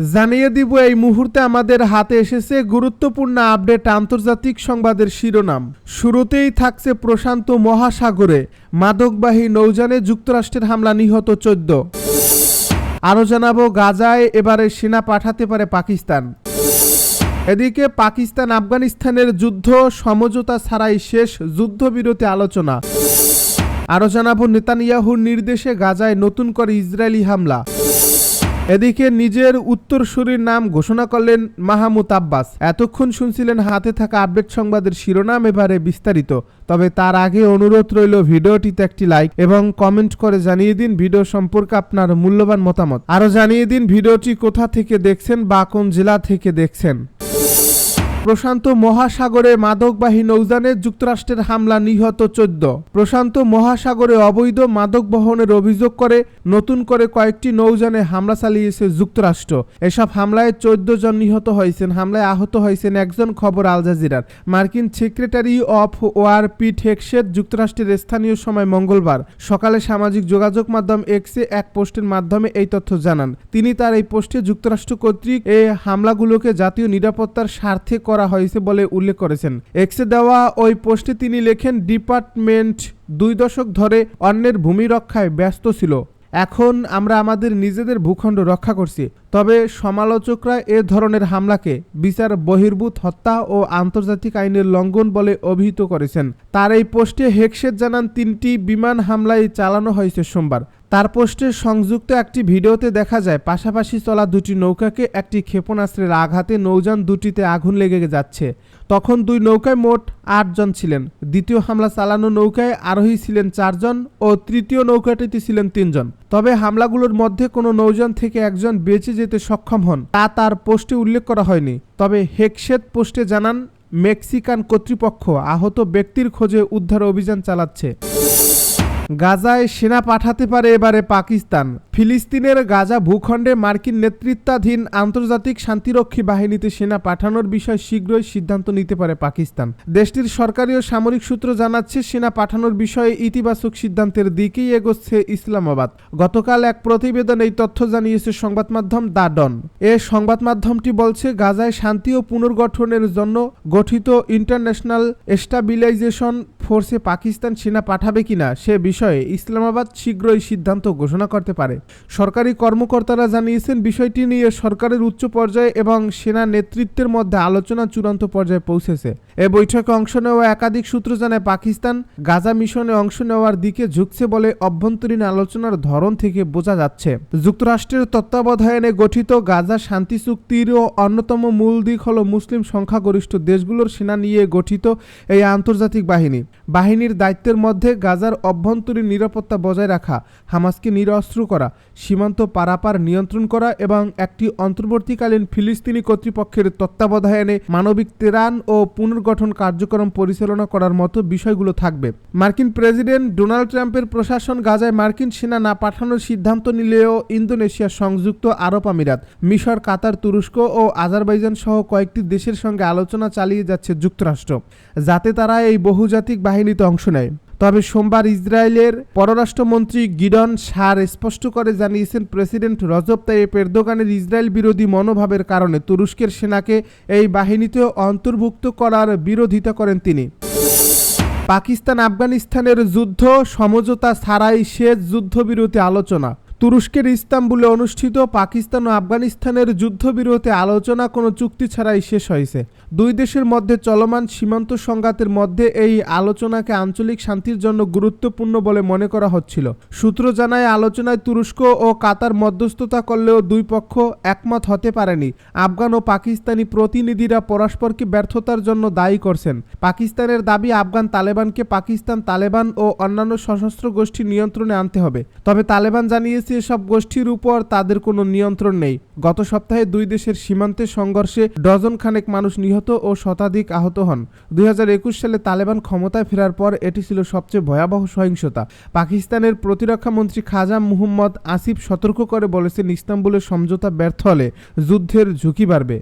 জানিয়ে দিব, এই মুহূর্তে আমাদের হাতে এসেছে গুরুত্বপূর্ণ আপডেট আন্তর্জাতিক সংবাদের শিরোনাম। শুরুতেই থাকছে প্রশান্ত মহাসাগরে মাদকবাহী নৌযানে যুক্তরাষ্ট্রের হামলা নিহত চোদ্দ। আরও জানাব, গাজায় এবারে সেনা পাঠাতে পারে পাকিস্তান। এদিকে পাকিস্তান আফগানিস্তানের যুদ্ধ সমঝোতা ছাড়াই শেষ যুদ্ধবিরতি আলোচনা। আরও জানাব, নেতানিয়াহুর নির্দেশে গাজায় নতুন করে ইসরায়েলি হামলা। এদিকে নিজের উত্তরসূরির নাম ঘোষণা করলেন মাহমুদ আব্বাস। এতক্ষণ শুনছিলেন হাতে থাকা আপডেট সংবাদের শিরোনাম এবারে বিস্তারিত। তবে তার আগে অনুরোধ রইল ভিডিওটিতে একটি লাইক এবং কমেন্ট করে জানিয়ে দিন ভিডিও সম্পর্কে আপনার মূল্যবান মতামত। আরও জানিয়ে দিন ভিডিওটি কোথা থেকে দেখছেন বা কোন জেলা থেকে দেখছেন। প্রশান্ত মহাসাগরে মাদকবাহী নৌযানে যুক্তরাষ্ট্রের হামলা নিহত চোদ্দ। প্রশান্ত মহাসাগরে অবৈধ মাদক বহনের অভিযোগ করে নতুন করে কয়েকটি নৌযানে হামলা চালিয়েছে যুক্তরাষ্ট্র। এসব হামলায় চোদ্দ জন নিহত হয়েছেন, হামলায় আহত হয়েছেন একজন, খবর আল জাজিরার। মার্কিন secretary of war Pete Hegseth যুক্তরাষ্ট্রের স্থানীয় সময় মঙ্গলবার সকালে সামাজিক যোগাযোগ মাধ্যম এক্সে এক পোস্টের মাধ্যমে এই তথ্য জানান। তিনি তার এই পোস্টে যুক্তরাষ্ট্র কর্তৃক এই হামলাগুলোকে জাতীয় নিরাপত্তার স্বার্থে করা হয়েছে বলে উল্লেখ করেছেন। এক্সে দেওয়া ওই পোস্টে তিনি লেখেন, ডিপার্টমেন্ট দুই দশক ধরে অন্যের ভূমি রক্ষায় ব্যস্ত ছিল। এখন আমরা আমাদের নিজেদের ভূখণ্ড রক্ষা করছি। তবে সমালোচকরা এ ধরনের হামলাকে বিচার, বহির্ভূত হত্যা ও আন্তর্জাতিক আইনের লঙ্ঘন বলে অভিহিত করেছেন। তার এই পোস্টে হেকসেট জানান, তিনটি বিমান হামলায় চালানো হয়েছে সোমবার। তার পোস্টে সংযুক্ত একটি ভিডিওতে দেখা যায়, পাশাপাশি চলা দুটি নৌকাকে একটি ক্ষেপণাস্ত্রের আঘাতে নৌযান দুটিতে আগুন লেগে যাচ্ছে। তখন দুই নৌকায় মোট আটজন ছিলেন। দ্বিতীয় হামলা চালানো নৌকায় আরোহী ছিলেন চারজন ও তৃতীয় নৌকাটিতে ছিলেন তিনজন তবে হামলাগুলোর মধ্যে কোনো নৌযান থেকে একজন বেঁচে যেতে সক্ষম হন, তা তার পোস্টে উল্লেখ করা হয়নি। তবে হেকশেদ পোস্টে জানান, মেক্সিকান কর্তৃপক্ষ আহত ব্যক্তির খোঁজে উদ্ধার অভিযান চালাচ্ছে। গাজায় সেনা পাঠাতে পারে এবারে পাকিস্তান। ফিলিস্তিনের গাজা ভূখণ্ডে মার্কিন নেতৃত্বাধীন আন্তর্জাতিক শান্তিরক্ষী বাহিনীতে সেনা পাঠানোর বিষয়ে শীঘ্রই সিদ্ধান্ত নিতে পারে পাকিস্তান। দেশটির সরকারি ও সামরিক সূত্র জানাচ্ছে, সেনা পাঠানোর বিষয়ে ইতিবাচক সিদ্ধান্তের দিকেই এগোচ্ছে ইসলামাবাদ। গতকাল এক প্রতিবেদন এই তথ্য জানিয়েছে সংবাদ মাধ্যম দা ডন। এ সংবাদ মাধ্যমটি বলছে, গাজায় শান্তি ও পুনর্গঠনের জন্য গঠিত ইন্টারন্যাশনাল স্টাবিলাইজেশন ফোর্সে পাকিস্তান সেনা পাঠাবে কিনা সে বিষয়ে ইসলামাবাদ শীঘ্রই সিদ্ধান্ত ঘোষণা করতে পারে। সরকারি কর্মকর্তারা জানিয়েছেন, বিষয়টি নিয়ে সরকারের উচ্চ পর্যায়ে এবং সেনা নেতৃত্বের মধ্যে আলোচনা চূড়ান্ত পর্যায়ে পৌঁছেছে। এ বৈঠকে অংশ নেওয়া একাধিক সূত্র জানায়, পাকিস্তান গাজা মিশনে অংশ নেওয়ার দিকে ঝুঁকছে বলে অভ্যন্তরীণ আলোচনার ধরন থেকে বোঝা যাচ্ছে। যুক্তরাষ্ট্রের তত্ত্বাবধানে গঠিত গাজা শান্তি চুক্তিরও অন্যতম মূল দিক হল মুসলিম সংখ্যাগরিষ্ঠ দেশগুলোর সেনা নিয়ে গঠিত এই আন্তর্জাতিক বাহিনী। বাহিনীর দায়িত্বের মধ্যে গাজার অভ্যন্তরীণ নিরাপত্তা বজায় রাখা, হামাসকে নিরস্ত্র করা, সীমান্ত পারাপার নিয়ন্ত্রণ করা এবং একটি অন্তর্বর্তীকালীন ফিলিস্তিনি কর্তৃপক্ষের তত্ত্বাবধানে মানবিক ত্রাণ ও পুনর্গঠন কার্যক্রম পরিচালনা করার মতো বিষয়গুলো থাকবে। মার্কিন প্রেসিডেন্ট ডোনাল্ড ট্রাম্পের প্রশাসন গাজায় মার্কিন সেনা না পাঠানোর সিদ্ধান্ত নিলেও ইন্দোনেশিয়া সংযুক্ত আরব আমিরাত, মিশর, কাতার, তুরস্ক ও আজারবাইজান সহ কয়েকটি দেশের সঙ্গে আলোচনা চালিয়ে যাচ্ছে যুক্তরাষ্ট্র। যাতে তারা এই বহুজাতিক বাহিনীতে অংশ নেয়। তবে সোমবার ইসরায়েলের পররাষ্ট্রমন্ত্রী গিডন সার স্পষ্ট করে জানিয়েছেন, প্রেসিডেন্ট রজব তাইয়েপ এরদোগানের ইসরায়েল বিরোধী মনোভাবের কারণে তুরস্কের সেনাকে এই বাহিনীতে অন্তর্ভুক্ত করার বিরোধিতা করেন তিনি। পাকিস্তান আফগানিস্তানের যুদ্ধ সমঝোতা ছাড়াই শেষ যুদ্ধবিরতি আলোচনা। তুরস্কের ইস্তাম্বুলে অনুষ্ঠিত পাকিস্তান ও আফগানিস্তানের যুদ্ধবিরতি আলোচনা, কোনো চুক্তি ছাড়াই শেষ হয়েছে। দুই দেশের মধ্যে চলমান সীমান্ত সংঘাতের মধ্যে এই আলোচনাকে আঞ্চলিক শান্তির জন্য গুরুত্বপূর্ণ বলে মনে করা হচ্ছিল। সূত্র জানায়, আলোচনায় তুরস্ক ও কাতার মধ্যস্থতা করলেও দুই পক্ষ একমত হতে পারেনি। আফগান ও পাকিস্তানি প্রতিনিধিরা পরস্পরকে ব্যর্থতার জন্য দায়ী করছেন। পাকিস্তানের দাবি, আফগান তালেবানকে পাকিস্তান তালেবান ও অন্যান্য সশস্ত্র গোষ্ঠী নিয়ন্ত্রণে আনতে হবে। তবে তালেবান জানিয়েছে এসব গোষ্ঠীর উপর তাদের কোনো নিয়ন্ত্রণ নেই। গত সপ্তাহে দুই দেশের সীমান্তে সংঘর্ষে ডজন খানেক মানুষ নিহত ও শতাধিক আহত হন। দুই সালে তালেবান ক্ষমতায় ফেরার পর এটি ছিল সবচেয়ে ভয়াবহ সহিংসতা। পাকিস্তানের প্রতিরক্ষা মন্ত্রী খাজা মুহম্মদ আসিফ সতর্ক করে বলেছেন, ইস্তাম্বুলের সমঝোতা ব্যর্থ হলে যুদ্ধের ঝুঁকি বাড়বে।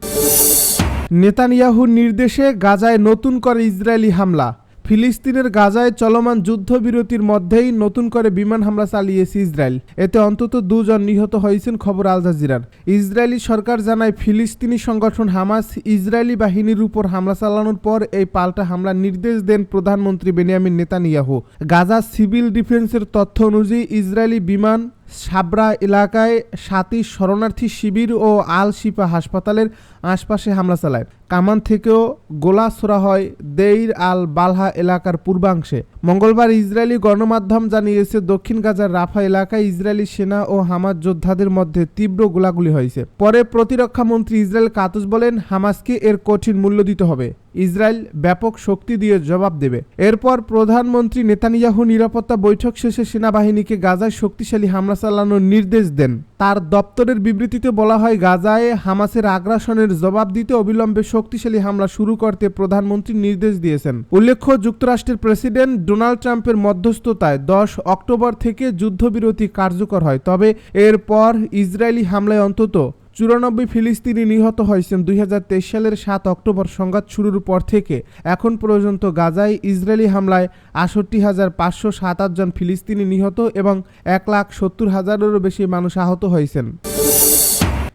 নেতানিয়াহুর নির্দেশে গাজায় নতুন করে ইসরায়েলি হামলা। ফিলিস্তিনের গাজায় চলমান যুদ্ধবিরতির মধ্যেই নতুন করে বিমান হামলা চালিয়েছে ইসরায়েল। এতে অন্তত দুজন নিহত হয়েছেন, খবর আল জাজিরার। ইসরায়েলি সরকার জানায়, ফিলিস্তিনি সংগঠন হামাস ইসরায়েলি বাহিনীর উপর হামলা চালানোর পর এই পাল্টা হামলার নির্দেশ দেন প্রধানমন্ত্রী বেনিয়ামিন নেতানিয়াহু। গাজা সিভিল ডিফেন্সের তথ্য অনুযায়ী ইসরায়েলি বিমান সাবরা এলাকায় সাতই শরণার্থী শিবির ও আল শিপা হাসপাতালের আশপাশে হামলা চালায়। কামান থেকেও গোলা ছোড়া হয় দেইর আল বালহা এলাকার পূর্বাংশে। মঙ্গলবার ইসরায়েলি গণমাধ্যম জানিয়েছে, দক্ষিণ গাজার রাফা এলাকায় ইসরায়েলি সেনা ও হামাস যোদ্ধাদের মধ্যে তীব্র গোলাগুলি হয়েছে। পরে প্রতিরক্ষা মন্ত্রী ইসরায়েল কাতুস বলেন, হামাসকে এর কঠিন মূল্য দিতে হবে। ইসরায়েল ব্যাপক শক্তি দিয়ে জবাব দেবে। এরপর প্রধানমন্ত্রী নেতানিয়াহু নিরাপত্তা বৈঠক শেষে সেনাবাহিনীকে গাজায় শক্তিশালী হামলা চালানোর নির্দেশ দেন। তার দপ্তরের বিবৃতিতে বলা হয়, গাজায় হামাসের আগ্রাসনের জবাব দিতে অবিলম্বে শক্তিশালী হামলা শুরু করতে প্রধানমন্ত্রী নির্দেশ দিয়েছেন। উল্লেখ্য, যুক্তরাষ্ট্রের প্রেসিডেন্ট ডোনাল্ড ট্রাম্পের মধ্যস্থতায় দশ অক্টোবর থেকে যুদ্ধবিরতি কার্যকর হয়। তবে এরপর ইসরায়েলি হামলায় অন্তত চুরানব্বই ফিলিস্তিনি নিহত হয়েছেন দুই হাজার তেইশ সালের সাত অক্টোবর সংঘাত শুরুর পর থেকে। এখন পর্যন্ত গাজায় ইসরায়েলি হামলায় আষট্টি হাজার পাঁচশো সাতাশ জন ফিলিস্তিনি নিহত এবং এক লাখ সত্তর হাজারেরও বেশি মানুষ আহত হয়েছেন।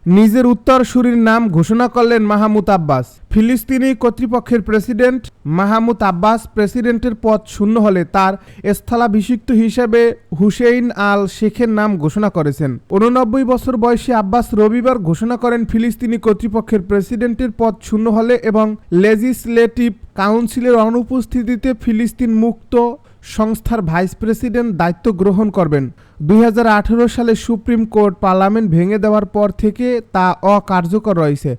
নিজের উত্তরসূরির নাম ঘোষণা করলেন মাহমুদ আব্বাস। ফিলিস্তিনি কর্তৃপক্ষের প্রেসিডেন্ট মাহমুদ আব্বাস প্রেসিডেন্টের পদ শূন্য হলে তার স্থলাভিষিক্ত হিসেবে হুসেইন আল শেখের নাম ঘোষণা করেছেন। উননব্বই বছর বয়সী আব্বাস রবিবার ঘোষণা করেন ফিলিস্তিনি কর্তৃপক্ষের প্রেসিডেন্টের পদ শূন্য হলে এবং লেজিসলেটিভ কাউন্সিলের অনুপস্থিতিতে ফিলিস্তিন মুক্ত সংস্থার ভাইস প্রেসিডেন্ট দায়িত্ব গ্রহণ করবেন। দুই হাজার আঠারো সালে সুপ্রিম কোর্ট পার্লামেন্ট ভেঙে দেওয়ার পর থেকে তা অকার্যকর রয়েছে।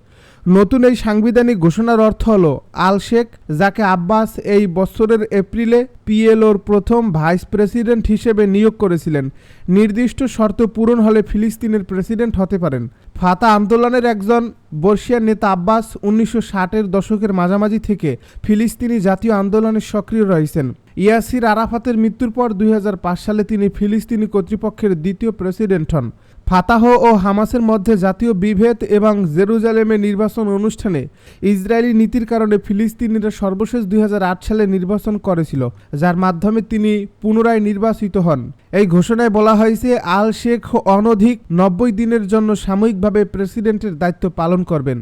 নতুন এই সাংবিধানিক ঘোষণার অর্থ হল, আল শেখ, যাকে আব্বাস এই বছরের এপ্রিলে পিএলওর প্রথম ভাইস প্রেসিডেন্ট হিসেবে নিয়োগ করেছিলেন, নির্দিষ্ট শর্ত পূরণ হলে ফিলিস্তিনের প্রেসিডেন্ট হতে পারেন। ফাতা আন্দোলনের একজন বর্ষিয়ার নেতা আব্বাস উনিশশো ষাটের দশকের মাঝামাঝি থেকে ফিলিস্তিনি জাতীয় আন্দোলনে সক্রিয় রয়েছেন। ইয়াসির আরাফাতের মৃত্যুর পর দুই হাজার পাঁচ সালে তিনি ফিলিস্তিনি কর্তৃপক্ষের দ্বিতীয় প্রেসিডেন্ট হন। ফাতাহ ও হামাসের মধ্যে জাতীয় বিভেদ এবং জেরুজালেমের নির্বাচন অনুষ্ঠানে ইসরায়েলি নীতির কারণে ফিলিস্তিনিরা সর্বশেষ দুই হাজার আট সালে নির্বাচন করেছিল, যার মাধ্যমে তিনি পুনরায় নির্বাচিত হন। এই ঘোষণায় বলা হয়েছে আল শেখ অনধিক নব্বই দিনের জন্য সাময়িকভাবে প্রেসিডেন্টের দায়িত্ব পালন করবেন।